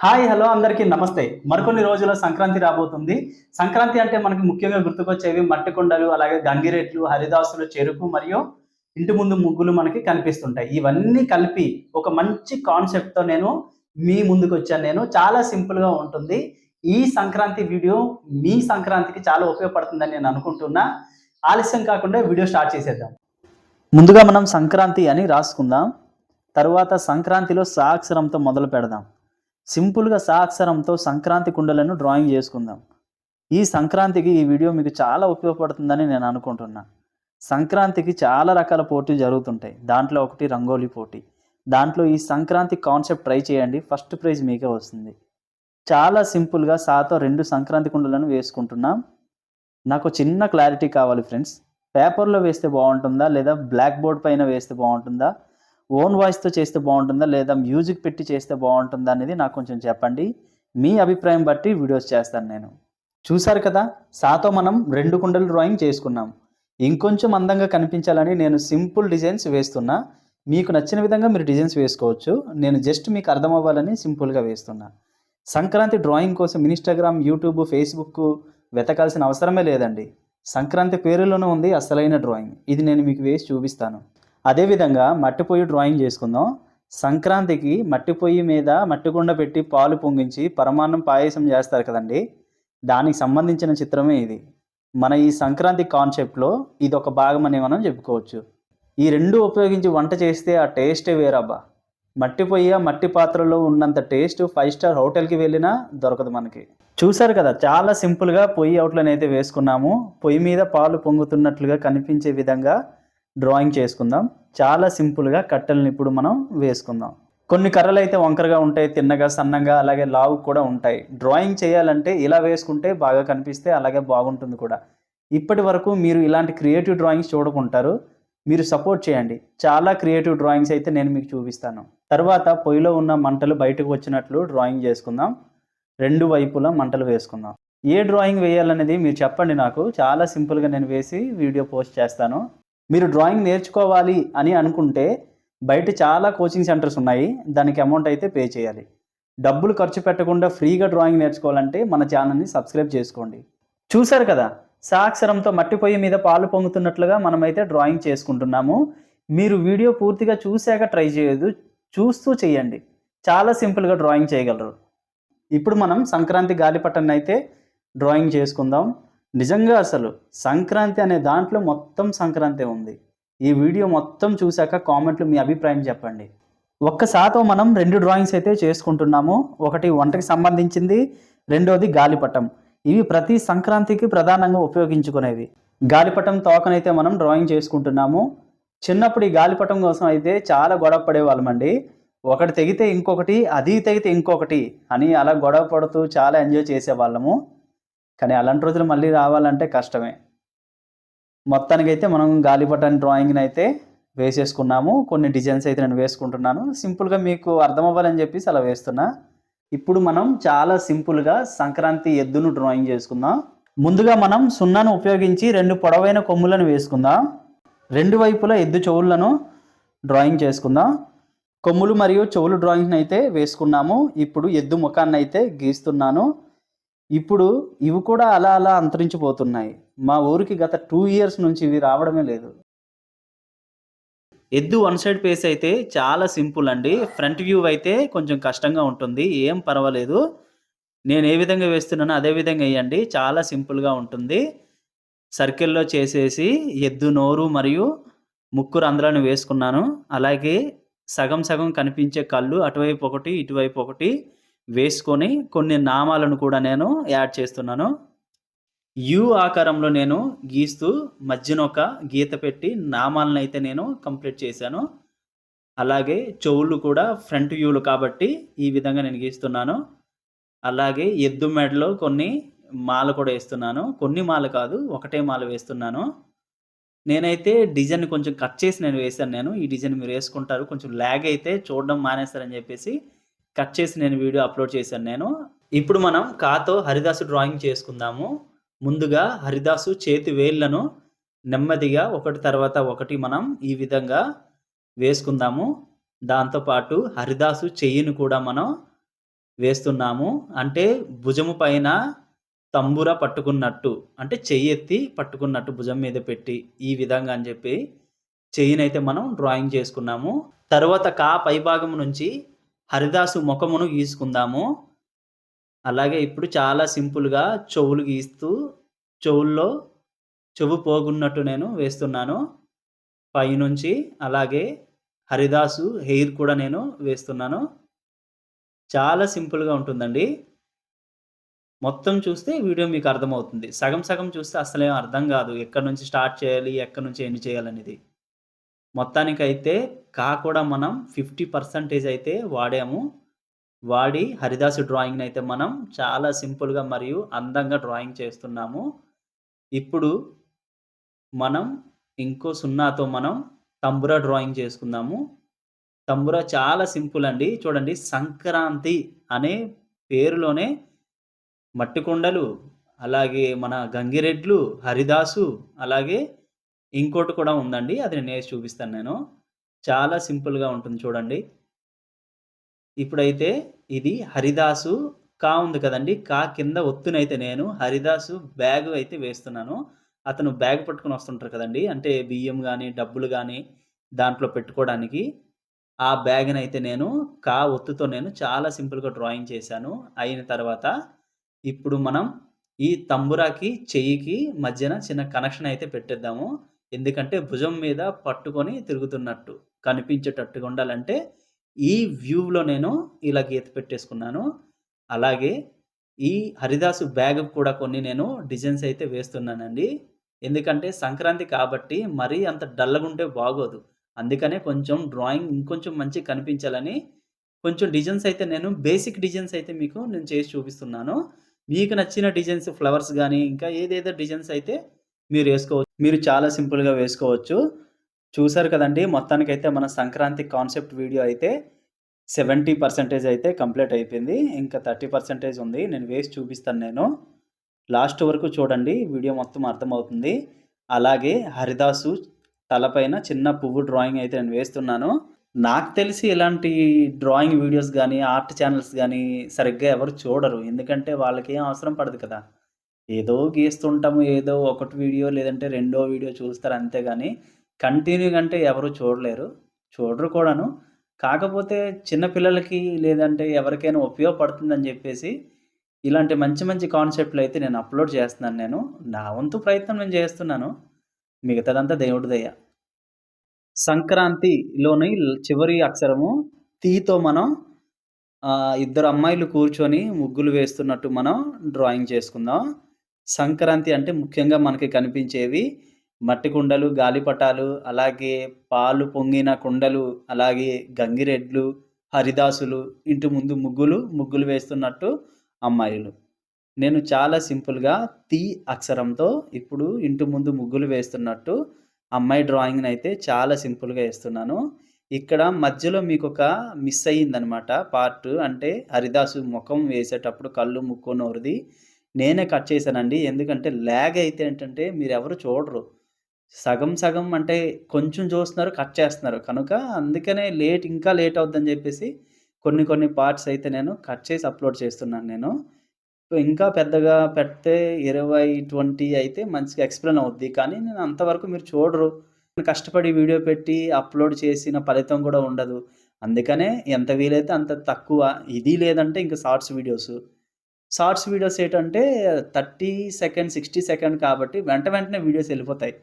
Hi hello అందరికీ నమస్తే. మరికొన్ని రోజుల్లో సంక్రాంతి రాబోతుంది. సంక్రాంతి అంటే మనకి ముఖ్యంగా గుర్తుకొచ్చేవి మట్టి కొండలు అలాగే గంగిరెట్లు హరిదాసులు చెరుకు మరియు ఇంటి ముందు ముగ్గులు మనకి కనిపిస్తుంటాయి. ఇవన్నీ కలిపి ఒక మంచి కాన్సెప్ట్తో నేను మీ ముందుకు వచ్చాను. నేను చాలా సింపుల్గా ఉంటుంది. ఈ సంక్రాంతి వీడియో మీ సంక్రాంతికి చాలా ఉపయోగపడుతుందని నేను అనుకుంటున్నా. ఆలస్యం కాకుండా వీడియో స్టార్ట్ చేసేద్దాం. ముందుగా మనం సంక్రాంతి అని రాసుకుందాం. తరువాత సంక్రాంతిలో సాక్షరంతో మొదలు పెడదాం. సింపుల్గా సాక్షరంతో సంక్రాంతి కుండలను డ్రాయింగ్ చేసుకుందాం. ఈ సంక్రాంతికి ఈ వీడియో మీకు చాలా ఉపయోగపడుతుందని నేను అనుకుంటున్నా. సంక్రాంతికి చాలా రకాల పోటీలు జరుగుతుంటాయి. దాంట్లో ఒకటి రంగోలీ పోటీ. దాంట్లో ఈ సంక్రాంతి కాన్సెప్ట్ ట్రై చేయండి. ఫస్ట్ ప్రైజ్ మీకే వస్తుంది. చాలా సింపుల్గా సాతో రెండు సంక్రాంతి కుండలను వేసుకుంటున్నాం. నాకు చిన్న క్లారిటీ కావాలి ఫ్రెండ్స్. పేపర్లో వేస్తే బాగుంటుందా? లేదా బ్లాక్ బోర్డ్ పైన వేస్తే బాగుంటుందా? ఓన్ వాయిస్తో చేస్తే బాగుంటుందా? లేదా మ్యూజిక్ పెట్టి చేస్తే బాగుంటుందా అనేది నాకు కొంచెం చెప్పండి. మీ అభిప్రాయం బట్టి వీడియోస్ చేస్తాను నేను. చూసారు కదా? సాతో మనం రెండు కుండలు డ్రాయింగ్ చేసుకున్నాం. ఇంకొంచెం అందంగా కనిపించాలని నేను సింపుల్ డిజైన్స్ వేస్తున్నా. మీకు నచ్చిన విధంగా మీరు డిజైన్స్ వేసుకోవచ్చు. నేను జస్ట్ మీకు అర్థం అవ్వాలని సింపుల్గా వేస్తున్నా. సంక్రాంతి డ్రాయింగ్ కోసం ఇన్స్టాగ్రామ్ యూట్యూబ్ ఫేస్బుక్ వెతకాల్సిన అవసరమే లేదండి. సంక్రాంతి పేరులోనే ఉంది అసలైన డ్రాయింగ్. ఇది నేను మీకు వేసి చూపిస్తాను. అదేవిధంగా మట్టి పొయ్యి డ్రాయింగ్ చేసుకుందాం. సంక్రాంతికి మట్టి పొయ్యి మీద మట్టి కుండ పెట్టి పాలు పొంగించి పరమాన్నం పాయసం చేస్తారు కదండి. దానికి సంబంధించిన చిత్రమే ఇది. మన ఈ సంక్రాంతి కాన్సెప్ట్లో ఇది ఒక భాగం అని మనం చెప్పుకోవచ్చు. ఈ రెండు ఉపయోగించి వంట చేస్తే ఆ టేస్టే వేరబ్బా. మట్టి పొయ్య మట్టి పాత్రలో ఉన్నంత టేస్ట్ ఫైవ్ స్టార్ హోటల్కి వెళ్ళినా దొరకదు మనకి. చూసారు కదా చాలా సింపుల్గా పొయ్యి అవుట్లైన్ అయితే వేసుకున్నాము. పొయ్యి మీద పాలు పొంగుతున్నట్లుగా కనిపించే విధంగా డ్రాయింగ్ చేసుకుందాం. చాలా సింపుల్గా కట్టెలను ఇప్పుడు మనం వేసుకుందాం. కొన్ని కర్రలు అయితే వంకరగా ఉంటాయి తిన్నగా సన్నగా అలాగే లావు కూడా ఉంటాయి. డ్రాయింగ్ చేయాలంటే ఇలా వేసుకుంటే బాగా కనిపిస్తే అలాగే బాగుంటుంది కూడా. ఇప్పటి వరకు మీరు ఇలాంటి క్రియేటివ్ డ్రాయింగ్స్ చూడకుంటారు. మీరు సపోర్ట్ చేయండి. చాలా క్రియేటివ్ డ్రాయింగ్స్ అయితే నేను మీకు చూపిస్తాను. తర్వాత పొయ్యిలో ఉన్న మంటలు బయటకు వచ్చినట్లు డ్రాయింగ్ చేసుకుందాం. రెండు వైపులా మంటలు వేసుకుందాం. ఏ డ్రాయింగ్ వేయాలనేది మీరు చెప్పండి నాకు. చాలా సింపుల్గా నేను వేసి వీడియో పోస్ట్ చేస్తాను. మీరు డ్రాయింగ్ నేర్చుకోవాలి అని అనుకుంటే బయట చాలా కోచింగ్ సెంటర్స్ ఉన్నాయి. దానికి అమౌంట్ అయితే పే చేయాలి. డబ్బులు ఖర్చు పెట్టకుండా ఫ్రీగా డ్రాయింగ్ నేర్చుకోవాలంటే మన ఛానల్ని సబ్స్క్రైబ్ చేసుకోండి. చూశారు కదా? సాక్షరంతో మట్టి పొయ్యి మీద పాలు పొంగుతున్నట్లుగా మనమైతే డ్రాయింగ్ చేసుకుంటున్నాము. మీరు వీడియో పూర్తిగా చూశాక ట్రై చేయదు చూస్తూ చేయండి. చాలా సింపుల్గా డ్రాయింగ్ చేయగలరు. ఇప్పుడు మనం సంక్రాంతి గాలిపటాన్ని అయితే డ్రాయింగ్ చేసుకుందాం. నిజంగా అసలు సంక్రాంతి అనే దాంట్లో మొత్తం సంక్రాంతి ఉంది. ఈ వీడియో మొత్తం చూశాక కామెంట్లు మీ అభిప్రాయం చెప్పండి. ఒక్కసాతో మనం రెండు డ్రాయింగ్స్ అయితే చేసుకుంటున్నాము. ఒకటి వంటకి సంబంధించింది రెండోది గాలిపటం. ఇవి ప్రతి సంక్రాంతికి ప్రధానంగా ఉపయోగించుకునేవి. గాలిపటం తోకనైతే మనం డ్రాయింగ్ చేసుకుంటున్నాము. చిన్నప్పుడు ఈ గాలిపటం కోసం అయితే చాలా గొడవ పడేవాళ్ళమండి ఒకటి తెగితే ఇంకొకటి అది తెగితే ఇంకొకటి అని అలా గొడవ పడుతూ చాలా ఎంజాయ్ చేసేవాళ్ళము. కానీ అలాంటి రోజులు మళ్ళీ రావాలంటే కష్టమే. మొత్తానికైతే మనం గాలిపటం డ్రాయింగ్ని అయితే వేసేసుకున్నాము. కొన్ని డిజైన్స్ అయితే నేను వేసుకుంటున్నాను. సింపుల్గా మీకు అర్థం అవ్వాలని చెప్పేసి అలా వేస్తున్నా. ఇప్పుడు మనం చాలా సింపుల్గా సంక్రాంతి ఎద్దును డ్రాయింగ్ చేసుకుందాం. ముందుగా మనం సున్నాను ఉపయోగించి రెండు పొడవైన కొమ్ములను వేసుకుందాం. రెండు వైపులా ఎద్దు చెవులను డ్రాయింగ్ చేసుకుందాం. కొమ్ములు మరియు చెవులు డ్రాయింగ్ని అయితే వేసుకున్నాము. ఇప్పుడు ఎద్దు ముఖాన్ని అయితే గీస్తున్నాను. ఇప్పుడు ఇవి కూడా అలా అలా అంతరించిపోతున్నాయి. మా ఊరికి గత టూ ఇయర్స్ నుంచి ఇవి రావడమే లేదు. ఎద్దు వన్ సైడ్ పేస్ అయితే చాలా సింపుల్ అండి. ఫ్రంట్ వ్యూ అయితే కొంచెం కష్టంగా ఉంటుంది. ఏం పర్వాలేదు. నేను ఏ విధంగా వేస్తున్నానో అదే విధంగా వేయండి. చాలా సింపుల్గా ఉంటుంది. సర్కిల్లో చేసేసి ఎద్దు నోరు మరియు ముక్కు రంధ్రాలను వేసుకున్నాను. అలాగే సగం సగం కనిపించే కళ్ళు అటువైపు ఒకటి ఇటువైపు ఒకటి. వేసుకొని కొన్ని నామాలను కూడా నేను యాడ్ చేస్తున్నాను. యు ఆకారంలో నేను గీస్తూ మధ్యన ఒక గీత పెట్టి నామాలను అయితే నేను కంప్లీట్ చేశాను. అలాగే చెవులు కూడా ఫ్రంట్ వ్యూలు కాబట్టి ఈ విధంగా నేను గీస్తున్నాను. అలాగే ఎద్దు మెడలో కొన్ని మాల కూడా వేస్తున్నాను. కొన్ని మాల కాదు ఒకటే మాల వేస్తున్నాను. నేనైతే డిజైన్ కొంచెం కట్ చేసి నేను వేశాను నేను. ఈ డిజైన్ మీరు వేసుకుంటారు. కొంచెం ల్యాగ్ అయితే చూడడం మానేస్తారని చెప్పేసి కట్ చేసి నేను వీడియో అప్లోడ్ చేశాను నేను. ఇప్పుడు మనం కాతో హరిదాసు డ్రాయింగ్ చేసుకుందాము. ముందుగా హరిదాసు చేతి వేళ్ళను నెమ్మదిగా ఒకటి తర్వాత ఒకటి మనం ఈ విధంగా వేసుకుందాము. దాంతోపాటు హరిదాసు చెయ్యిని కూడా మనం వేస్తున్నాము. అంటే భుజము పైన తంబుర పట్టుకున్నట్టు అంటే చెయ్యి ఎత్తి పట్టుకున్నట్టు భుజం మీద పెట్టి ఈ విధంగా అని చెప్పి చెయ్యినైతే మనం డ్రాయింగ్ చేసుకున్నాము. తర్వాత కా పైభాగం నుంచి హరిదాసు ముఖమును గీసుకుందాము. అలాగే ఇప్పుడు చాలా సింపుల్గా చెవులు గీస్తూ చెవుల్లో చెవు పోగున్నట్టు నేను వేస్తున్నాను. పైనుంచి అలాగే హరిదాసు హెయిర్ కూడా నేను వేస్తున్నాను. చాలా సింపుల్గా ఉంటుందండి. మొత్తం చూస్తే వీడియో మీకు అర్థమవుతుంది. సగం సగం చూస్తే అసలేం అర్థం కాదు. ఎక్కడి నుంచి స్టార్ట్ చేయాలి ఎక్కడి నుంచి ఎండ్ చేయాలనేది. మొత్తానికైతే కా కూడా మనం ఫిఫ్టీ పర్సంటేజ్ అయితే వాడాము. వాడి హరిదాసు డ్రాయింగ్ని అయితే మనం చాలా సింపుల్గా మరియు అందంగా డ్రాయింగ్ చేస్తున్నాము. ఇప్పుడు మనం ఇంకో సున్నాతో మనం తంబురా డ్రాయింగ్ చేసుకుందాము. తంబురా చాలా సింపుల్ అండి. చూడండి సంక్రాంతి అనే పేరులోనే మట్టికొండలు అలాగే మన గంగిరెడ్లు హరిదాసు అలాగే ఇంకోటి కూడా ఉందండి. అది నేను వేసి చూపిస్తాను నేను. చాలా సింపుల్గా ఉంటుంది చూడండి. ఇప్పుడైతే ఇది హరిదాసు కా ఉంది కదండి. కా కింద ఒత్తునైతే నేను హరిదాసు బ్యాగ్ అయితే వేస్తున్నాను. అతను బ్యాగ్ పట్టుకుని వస్తుంటారు కదండి. అంటే బియ్యం కానీ డబ్బులు కానీ దాంట్లో పెట్టుకోవడానికి. ఆ బ్యాగ్ని అయితే నేను కా ఒత్తుతో నేను చాలా సింపుల్గా డ్రాయింగ్ చేశాను. అయిన తర్వాత ఇప్పుడు మనం ఈ తంబురాకి చెయ్యికి మధ్యన చిన్న కనెక్షన్ అయితే పెట్టేద్దాము. ఎందుకంటే భుజం మీద పట్టుకొని తిరుగుతున్నట్టు కనిపించేటట్టుగా ఉండాలంటే ఈ వ్యూలో నేను ఇలా గీత పెట్టేసుకున్నాను. అలాగే ఈ హరిదాసు బ్యాగ్ కూడా కొన్ని నేను డిజైన్స్ అయితే వేస్తున్నానండి. ఎందుకంటే సంక్రాంతి కాబట్టి మరీ అంత డల్లగా ఉంటే బాగోదు. అందుకనే కొంచెం డ్రాయింగ్ ఇంకొంచెం మంచి కనిపించాలని కొంచెం డిజైన్స్ అయితే నేను బేసిక్ డిజైన్స్ అయితే మీకు నేను చేసి చూపిస్తున్నాను. మీకు నచ్చిన డిజైన్స్ ఫ్లవర్స్ కానీ ఇంకా ఏదేదో డిజైన్స్ అయితే మీరు వేసుకోవచ్చు. మీరు చాలా సింపుల్గా వేసుకోవచ్చు. చూసారు కదండి మొత్తానికైతే మన సంక్రాంతి కాన్సెప్ట్ వీడియో అయితే సెవెంటీ పర్సెంటేజ్ అయితే కంప్లీట్ అయిపోయింది. ఇంకా థర్టీ పర్సెంటేజ్ ఉంది. నేను వేసి చూపిస్తాను నేను. లాస్ట్ వరకు చూడండి వీడియో మొత్తం అర్థమవుతుంది. అలాగే హరిదాసు తలపైన చిన్న పువ్వు డ్రాయింగ్ అయితే నేను వేస్తున్నాను. నాకు తెలిసి ఇలాంటి డ్రాయింగ్ వీడియోస్ కానీ ఆర్ట్ ఛానల్స్ కానీ సరిగ్గా ఎవరు చూడరు. ఎందుకంటే వాళ్ళకి ఏం అవసరం పడదు కదా. ఏదో గీస్తుంటాము ఏదో ఒకటి వీడియో లేదంటే రెండో వీడియో చూస్తారు అంతేగాని కంటిన్యూగా అంటే ఎవరు చూడలేరు. చూడరు కూడాను. కాకపోతే చిన్న పిల్లలకి లేదంటే ఎవరికైనా ఉపయోగపడుతుందని చెప్పేసి ఇలాంటి మంచి మంచి కాన్సెప్ట్లు అయితే నేను అప్లోడ్ చేస్తున్నాను నేను. నా వంతు ప్రయత్నం నేను చేస్తున్నాను. మిగతాదంతా దేవుడి దయ. సంక్రాంతిలోని చివరి అక్షరము తీతో మనం ఇద్దరు అమ్మాయిలు కూర్చొని ముగ్గులు వేస్తున్నట్టు మనం డ్రాయింగ్ చేసుకుందాం. సంక్రాంతి అంటే ముఖ్యంగా మనకి కనిపించేవి మట్టి కుండలు గాలిపటాలు అలాగే పాలు పొంగిన కుండలు అలాగే గంగిరెడ్లు హరిదాసులు ఇంటి ముందు ముగ్గులు ముగ్గులు వేస్తున్నట్టు అమ్మాయిలు. నేను చాలా సింపుల్గా తి అక్షరంతో ఇప్పుడు ఇంటి ముందు ముగ్గులు వేస్తున్నట్టు అమ్మాయి డ్రాయింగ్ని అయితే చాలా సింపుల్గా వేస్తున్నాను. ఇక్కడ మధ్యలో మీకు ఒక మిస్ అయ్యిందనమాట పార్ట్ అంటే హరిదాసు ముఖం వేసేటప్పుడు కళ్ళు ముక్కు నోరుది. నేనే కట్ చేశానండి. ఎందుకంటే ల్యాగ్ అయితే ఏంటంటే మీరు ఎవరు చూడరు. సగం సగం అంటే కొంచెం చూస్తున్నారు కట్ చేస్తున్నారు. కనుక అందుకనే లేట్ ఇంకా లేట్ అవుద్దని చెప్పేసి కొన్ని కొన్ని పార్ట్స్ అయితే నేను కట్ చేసి అప్లోడ్ చేస్తున్నాను నేను. ఇంకా పెద్దగా పెడితే ఇరవై ట్వంటీ అయితే మంచిగా ఎక్స్ప్లెయిన్ అవుద్ది. కానీ నేను అంతవరకు మీరు చూడరు. కష్టపడి వీడియో పెట్టి అప్లోడ్ చేసిన ఫలితం కూడా ఉండదు. అందుకనే ఎంత వీలైతే అంత తక్కువ. ఇది లేదంటే ఇంకా షార్ట్స్ వీడియోస్. షార్ట్స్ వీడియోస్ ఏంటంటే థర్టీ సెకండ్ సిక్స్టీ సెకండ్ కాబట్టి వెంట వెంటనే వీడియోస్ వెళ్ళిపోతాయి.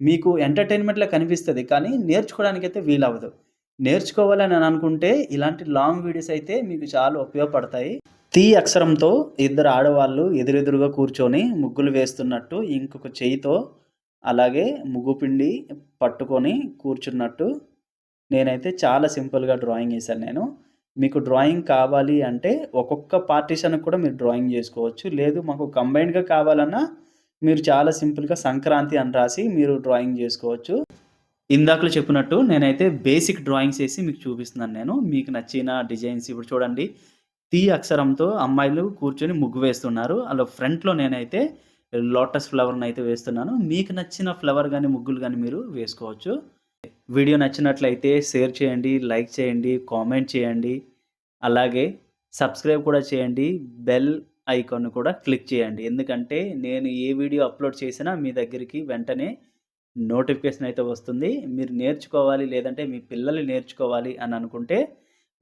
మీకు ఎంటర్టైన్మెంట్లో కనిపిస్తుంది కానీ నేర్చుకోవడానికి అయితే వీలవ్వదు. నేర్చుకోవాలని అనుకుంటే ఇలాంటి లాంగ్ వీడియోస్ అయితే మీకు చాలా ఉపయోగపడతాయి. తీ అక్షరంతో ఇద్దరు ఆడవాళ్ళు ఎదురెదురుగా కూర్చొని ముగ్గులు వేస్తున్నట్టు ఇంకొక చేయితో అలాగే ముగ్గు పిండి పట్టుకొని కూర్చున్నట్టు నేనైతే చాలా సింపుల్గా డ్రాయింగ్ వేశాను నేను. మీకు డ్రాయింగ్ కావాలి అంటే ఒక్కొక్క పార్టీషన్ కూడా మీరు డ్రాయింగ్ చేసుకోవచ్చు. లేదు మాకు కంబైన్డ్గా కావాలన్నా మీరు చాలా సింపుల్గా సంక్రాంతి అని రాసి మీరు డ్రాయింగ్ చేసుకోవచ్చు. ఇందాకలు చెప్పినట్టు నేనైతే బేసిక్ డ్రాయింగ్స్ వేసి మీకు చూపిస్తున్నాను నేను. మీకు నచ్చిన డిజైన్స్ ఇప్పుడు చూడండి. టీ అక్షరంతో అమ్మాయిలు కూర్చొని ముగ్గు వేస్తున్నారు. అలా ఫ్రంట్లో నేనైతే లోటస్ ఫ్లవర్ని అయితే వేస్తున్నాను. మీకు నచ్చిన ఫ్లవర్ కానీ ముగ్గులు కానీ మీరు వేసుకోవచ్చు. వీడియో నచ్చినట్లయితే షేర్ చేయండి లైక్ చేయండి కామెంట్ చేయండి. అలాగే సబ్స్క్రైబ్ కూడా చేయండి బెల్ ఐకాన్ కూడా క్లిక్ చేయండి. ఎందుకంటే నేను ఏ వీడియో అప్లోడ్ చేసినా మీ దగ్గరికి వెంటనే నోటిఫికేషన్ అయితే వస్తుంది. మీరు నేర్చుకోవాలి లేదంటే మీ పిల్లలు నేర్చుకోవాలి అని అనుకుంటే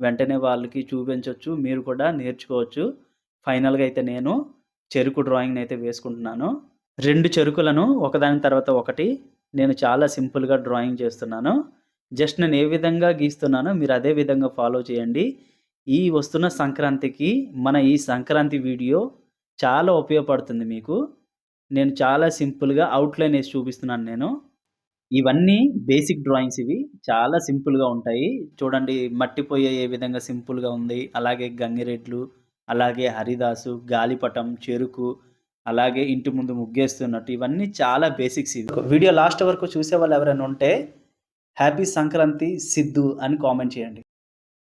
వెంటనే వాళ్ళకి చూపించవచ్చు మీరు కూడా నేర్చుకోవచ్చు. ఫైనల్గా అయితే నేను చెరుకు డ్రాయింగ్ని అయితే వేసుకుంటున్నాను. రెండు చెరుకులను ఒకదాని తర్వాత ఒకటి నేను చాలా సింపుల్గా డ్రాయింగ్ చేస్తున్నాను. జస్ట్ నేను ఏ విధంగా గీస్తున్నానో మీరు అదే విధంగా ఫాలో చేయండి. ఈ వస్తున్న సంక్రాంతికి మన ఈ సంక్రాంతి వీడియో చాలా ఉపయోగపడుతుంది మీకు. నేను చాలా సింపుల్గా అవుట్లైన్ వేసి చూపిస్తున్నాను నేను. ఇవన్నీ బేసిక్ డ్రాయింగ్స్ ఇవి. చాలా సింపుల్గా ఉంటాయి. చూడండి మట్టిపోయే ఏ విధంగా సింపుల్గా ఉంది. అలాగే గంగిరెడ్లు అలాగే హరిదాసు గాలిపటం చెరుకు అలాగే ఇంటి ముందు ముగ్గేస్తున్నట్టు. ఇవన్నీ చాలా బేసిక్స్ ఇవి వీడియో లాస్ట్ వరకు చూసే వాళ్ళు ఎవరైనా ఉంటే హ్యాపీ సంక్రాంతి సిద్ధు అని కామెంట్ చేయండి.